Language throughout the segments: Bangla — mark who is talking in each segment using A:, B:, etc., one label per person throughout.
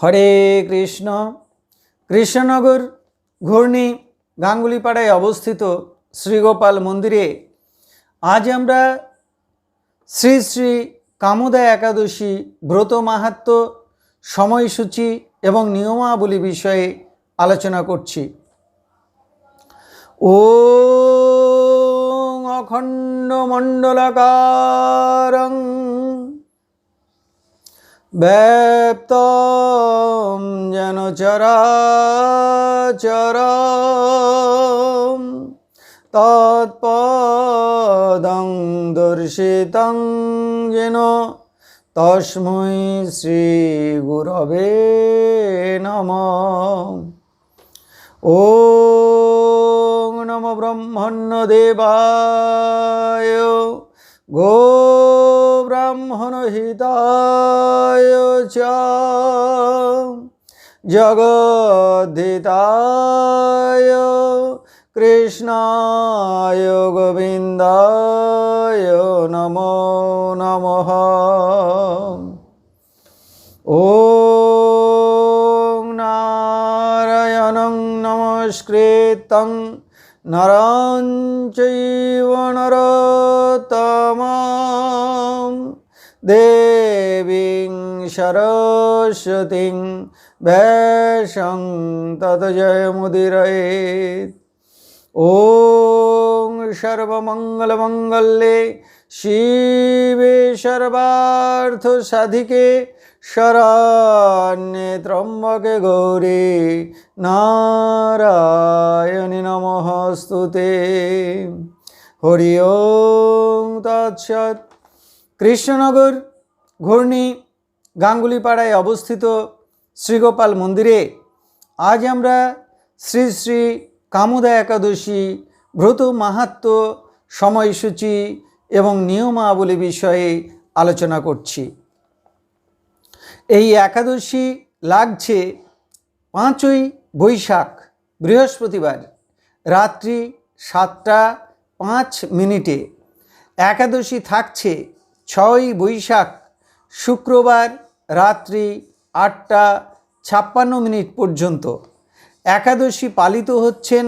A: হরে কৃষ্ণ। কৃষ্ণনগর ঘূর্ণি গাঙ্গুলিপাড়ায় অবস্থিত শ্রীগোপাল মন্দিরে আজ আমরা শ্রী শ্রী কামোদা একাদশী ব্রত মাহাত্ম সময়সূচি এবং নিয়মাবলী বিষয়ে আলোচনা করছি। ও অখণ্ড মণ্ডলাকারং ব্যপ্তম যেন চরাচর তৎপদং দর্শিতং যেন তস্মৈ শ্রী গুরবে নম। ও নম ব্রহ্মণ্য দেবায় গো ব্রাহ্মণ হিতায় চ জগদ্ধিতায় কৃষ্ণায় গোবিন্দায় নমো নমঃ ॐ नारायणं नमस्कृतं नरं তম দেবী সরস্বতী ভ্যাসং তত জয়মুদিরয়েত ওং সর্বমঙ্গলমঙ্গলে শিবে সর্বার্থ শরণ্যে ত্রম্বকে গৌরী নারায়ণী নমস্তুতে হরি ওং তৎসৎ। কৃষ্ণনগর ঘূর্ণি গাঙ্গুলিপাড়ায় অবস্থিত শ্রীগোপাল মন্দিরে আজ আমরা শ্রী শ্রী কামুদা একাদশী ব্রত মাহাত্ম সময়সূচি এবং নিয়মাবলী বিষয়ে আলোচনা করছি। এই একাদশী লাগছে পাঁচই বৈশাখ, বৃহস্পতিবার, রাত্রি সাতটা পাঁচ মিনিটে একাদশী থাকছে ছয় বৈশাখ, শুক্রবার রাত্রি আটটা ছাপ্পান্ন মিনিট পর্যন্ত। একাদশী পালিত হচ্ছেন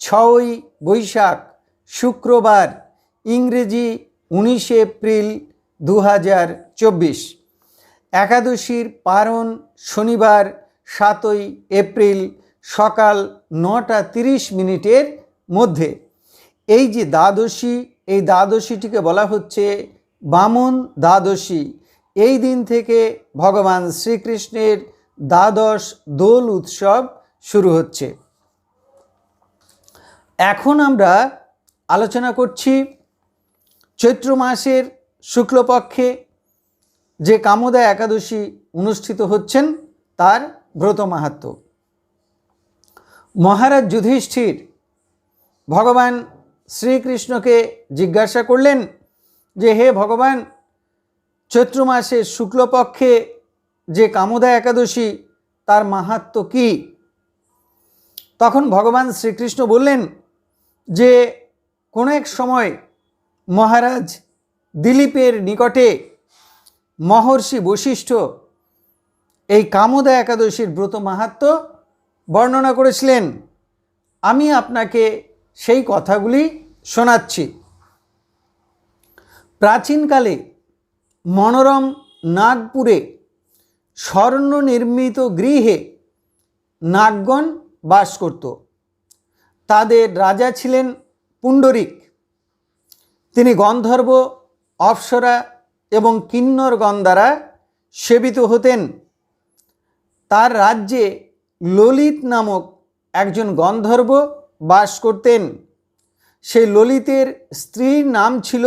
A: ছয় বৈশাখ, শুক্রবার, ইংরেজি উনিশে এপ্রিল দু হাজার চব্বিশ। একাদশীর পারণ শনিবার সাতই এপ্রিল সকাল নটা তিরিশ মিনিটের মধ্যে। এই যে দ্বাদশী, এই দ্বাদশীটিকে বলা হচ্ছে বামন দ্বাদশী। এই দিন থেকে ভগবান শ্রীকৃষ্ণের দ্বাদশ দোল উৎসব শুরু হচ্ছে। এখন আমরা আলোচনা করছি চৈত্র মাসের শুক্লপক্ষে যে কামোদা একাদশী অনুষ্ঠিত হচ্ছেন, তার ব্রত মাহাত্ম মহারাজ যুধিষ্ঠির ভগবান শ্রীকৃষ্ণকে জিজ্ঞাসা করলেন যে, হে ভগবান, চৈত্র মাসের শুক্লপক্ষে যে কামোদা একাদশী, তার মাহাত্ম কি? তখন ভগবান শ্রীকৃষ্ণ বললেন যে, কোনো এক সময় মহারাজ দিলীপের নিকটে মহর্ষি বশিষ্ঠ এই কামোদা একাদশীর ব্রত মাহাত্ম বর্ণনা করেছিলেন। আমি আপনাকে সেই কথাগুলি শোনাচ্ছি। প্রাচীনকালে মনোরম নাগপুরে স্বর্ণ নির্মিত গৃহে নাগগণ বাস করত। তাদের রাজা ছিলেন পুণ্ডরিক। তিনি গন্ধর্ব, অপ্সরা এবং কিন্নরগণ দ্বারা সেবিত হতেন। তার রাজ্যে ললিত নামক একজন গন্ধর্ব বাস করতেন। সেই ললিতের স্ত্রীর নাম ছিল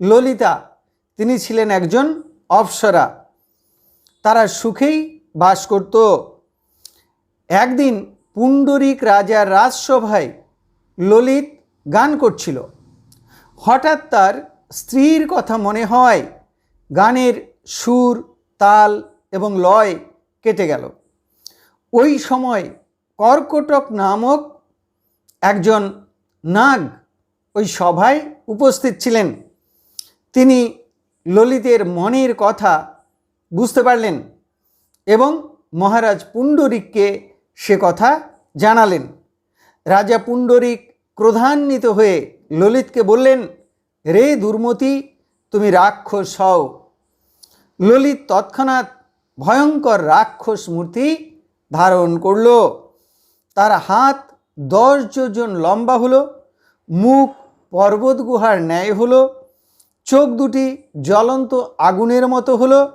A: ললিতা। তিনি ছিলেন একজন অপ্সরা। তারা সুখেই বাস করত। একদিন পুণ্ডরিক রাজার রাজসভায় ললিত গান করছিল। হঠাৎ তার স্ত্রীর কথা মনে হয়, গানের সুর, তাল এবং লয় কেটে গেল। ওই সময় কর্কটক নামক একজন নাগ ওই সভায় উপস্থিত ছিলেন। তিনি ললিতের মনের কথা বুঝতে পারলেন এবং মহারাজ পুণ্ডরিককে সে কথা জানালেন। রাজা পুণ্ডরিক ক্রোধান্বিত হয়ে ললিতকে বললেন, রে দুর্মতি, তুমি রাক্ষস হও। ললিত তৎক্ষণাৎ ভয়ঙ্কর রাক্ষস মূর্তি ধারণ করল। তার হাত দশ যোজন লম্বা হলো, মুখ পর্বত গুহার ন্যায় হলো, চোখ দুটি জ্বলন্ত আগুনের মতো হলো,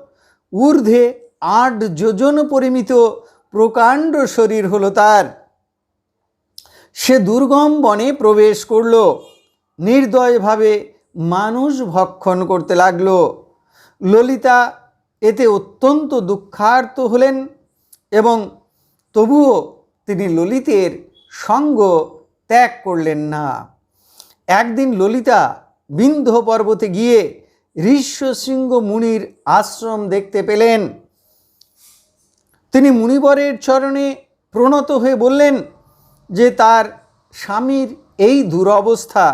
A: ঊর্ধ্বে আট যোজন পরিমিত প্রকাণ্ড শরীর হলো তার। সে দুর্গম বনে প্রবেশ করল, নির্দয়ভাবে মানুষ ভক্ষণ করতে লাগল। ললিতা এতে অত্যন্ত দুঃখার্ত হলেন এবং তবুও তিনি ললিতের সঙ্গ ত্যাগ করলেন না। একদিন ললিতা বিন্ধ্য পর্বতে গিয়ে ঋষ্যশৃঙ্গ মুনির আশ্রম দেখতে পেলেন। তিনি মুনিবরের চরণে প্রণত হয়ে বললেন যে, তার স্বামীর এই দুরবস্থা,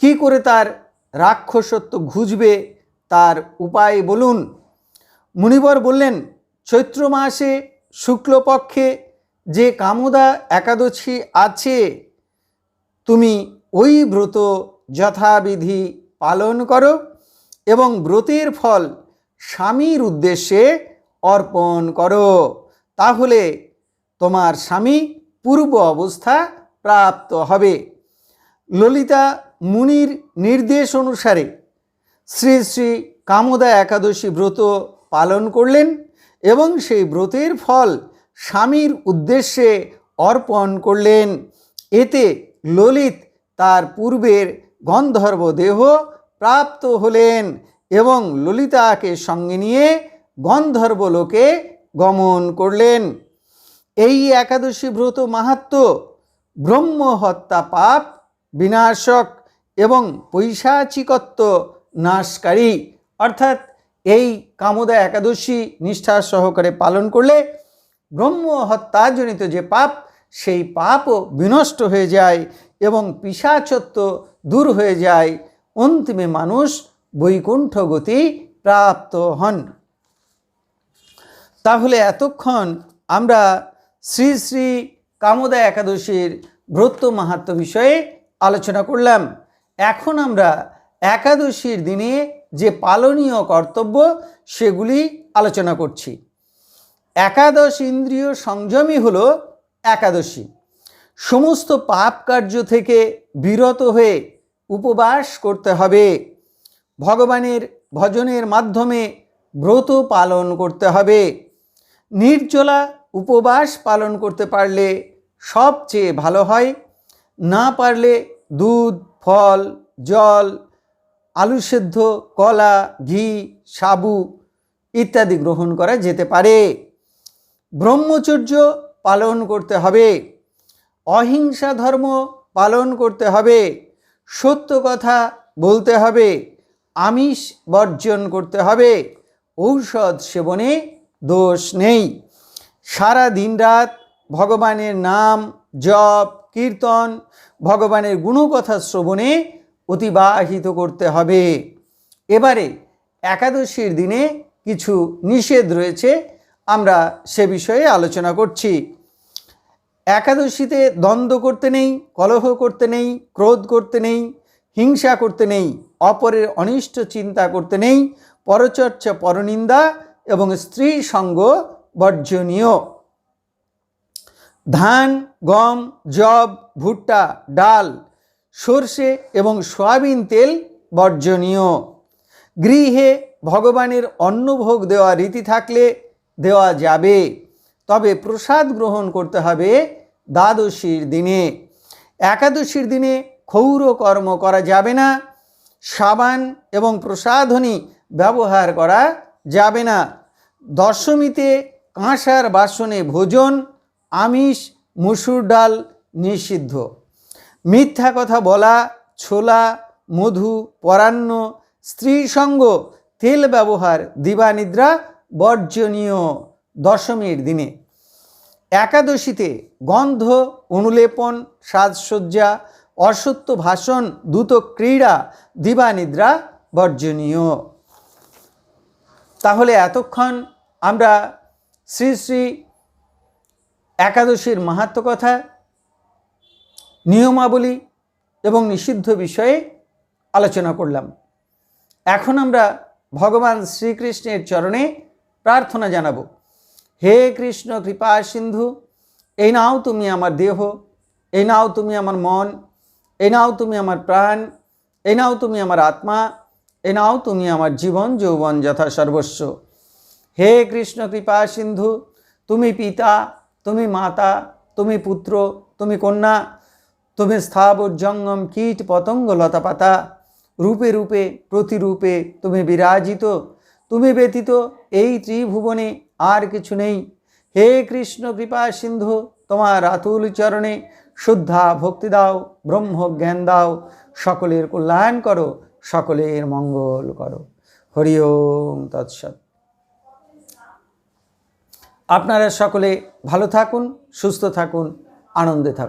A: কি করে তার রাক্ষসত্ব ঘুজবে তার উপায় বলুন? মুনিবর বললেন, চৈত্র মাসে শুক্লপক্ষে যে কামদা একাদশী আছে, তুমি ওই ব্রত যথাবিধি পালন করো এবং ব্রতের ফল স্বামীর উদ্দেশ্যে অর্পণ করো। তাহলে তোমার স্বামী পূর্ব অবস্থা প্রাপ্ত হবে। ললিতা মুনির নির্দেশ অনুসারে শ্রী শ্রী কামদা একাদশী ব্রত পালন করলেন এবং সেই ব্রতের ফল স্বামীর উদ্দেশ্যে অর্পণ করলেন। এতে ললিত তার পূর্বের গন্ধর্ব দেহ প্রাপ্ত হলেন এবং ললিতাকে সঙ্গে নিয়ে গন্ধর্ব লোকে গমন করলেন। এই একাদশী ব্রত মাহাত্ম ব্রহ্ম হত্যা পাপ বিনাশক এবং পৈশাচিকত্ব নাশকারী। অর্থাৎ এই কামদা একাদশী নিষ্ঠা সহকারে পালন করলে ব্রহ্ম হত্যাজনিত যে পাপ, সেই পাপও বিনষ্ট হয়ে যায় এবং পিসাচত্ব দূর হয়ে যায়। অন্তিমে মানুষ বৈকুণ্ঠ গতি প্রাপ্ত হন। তাহলে এতক্ষণ আমরা শ্রী শ্রী কামদা একাদশীর ব্রত মাহাত্ম বিষয়ে আলোচনা করলাম। এখন আমরা একাদশীর দিনে যে পালনীয় কর্তব্য, সেগুলি আলোচনা করছি। একাদশ ইন্দ্রিয় সংযমই হল একাদশী। সমস্ত পাপ কার্য থেকে বিরত হয়ে উপবাস করতে হবে। ভগবানের ভজনের মাধ্যমে ব্রত পালন করতে হবে। নির্জলা উপবাস পালন করতে পারলে সবচেয়ে ভালো হয়। না পারলে দুধ, ফল, জল, আলু সেদ্ধ, কলা, ঘি, সাবু ইত্যাদি গ্রহণ করা যেতে পারে। ব্রহ্মচর্য পালন করতে হবে। অহিংসা ধর্ম পালন করতে হবে। সত্য কথা বলতে হবে। আমিষ বর্জন করতে হবে। ঔষধ সেবনে দোষ নেই। সারা দিন রাত ভগবানের নাম জপ, কীর্তন, ভগবানের গুণকথা শ্রবণে অতিবাহিত করতে হবে। এবারে একাদশীর দিনে কিছু নিষেধ রয়েছে। আমরা সে বিষয়ে আলোচনা করছি। একাদশীতে দ্বন্দ্ব করতে নেই, কলহ করতে নেই, ক্রোধ করতে নেই, হিংসা করতে নেই, অপরের অনিষ্ট চিন্তা করতে নেই, পরচর্চা পরনিন্দা এবং স্ত্রী সঙ্গ বর্জনীয়। ধান, গম জব ভুট্টা, ডাল, সর্ষে এবং সয়াবিন তেল বর্জনীয়। গৃহে ভগবানের অন্নভোগ দেওয়া রীতি থাকলে দেওয়া যাবে। তবে প্রসাদ গ্রহণ করতে হবে দ্বাদশীর দিনে। একাদশীর দিনে ক্ষৌর কর্ম করা যাবে না, সাবান এবং প্রসাধনী ব্যবহার করা যাবে না। দশমীতে কাঁসার বাসনে ভোজন, আমিষ, মুসুর ডাল নিষিদ্ধ। মিথ্যা কথা বলা, ছোলা, মধু, পরান্ন স্ত্রী সঙ্গ, তেল ব্যবহার, দিবানিদ্রা বর্জনীয় দশমীর দিনে। একাদশীতে গন্ধ, অনুলেপন, সাজসজ্জা, অসত্য ভাষণ, দ্রুত ক্রীড়া, দিবানিদ্রা বর্জনীয়। তাহলে এতক্ষণ আমরা শ্রী শ্রী একাদশীর মাহাত্ম কথা, নিয়মাবলী এবং নিষিদ্ধ বিষয়ে আলোচনা করলাম। এখন আমরা ভগবান শ্রীকৃষ্ণের চরণে প্রার্থনা জানাব। হে কৃষ্ণ, কৃপা, সিন্ধু, এই নাও তুমি আমার দেহ, এই নাও তুমি আমার মন, এই নাও তুমি আমার প্রাণ, এই নাও তুমি আমার আত্মা এ নাও তুমি আমার জীবন, যৌবন যথা সর্বস্ব। হে কৃষ্ণ, কৃপা, সিন্ধু, তুমি পিতা, তুমি মাতা, তুমি পুত্র, তুমি কন্যা, তুমি স্থাবর জঙ্গম কীট পতঙ্গ লতাপাতা, রূপে রূপে, প্রতিরূপে তুমি বিরাজিত তুমি ব্যতীত এই ত্রিভুবনে আর কিছু নেই। হে কৃষ্ণ কৃপা সিন্ধু, তোমার আতুল চরণে শুদ্ধা ভক্তি দাও ব্রহ্ম জ্ঞান দাও, সকলের কল্যাণ করো, সকলের মঙ্গল করো। হরি ওম তৎসৎ। আপনারা সকলে ভালো থাকুন, সুস্থ থাকুন, আনন্দে থাকুন।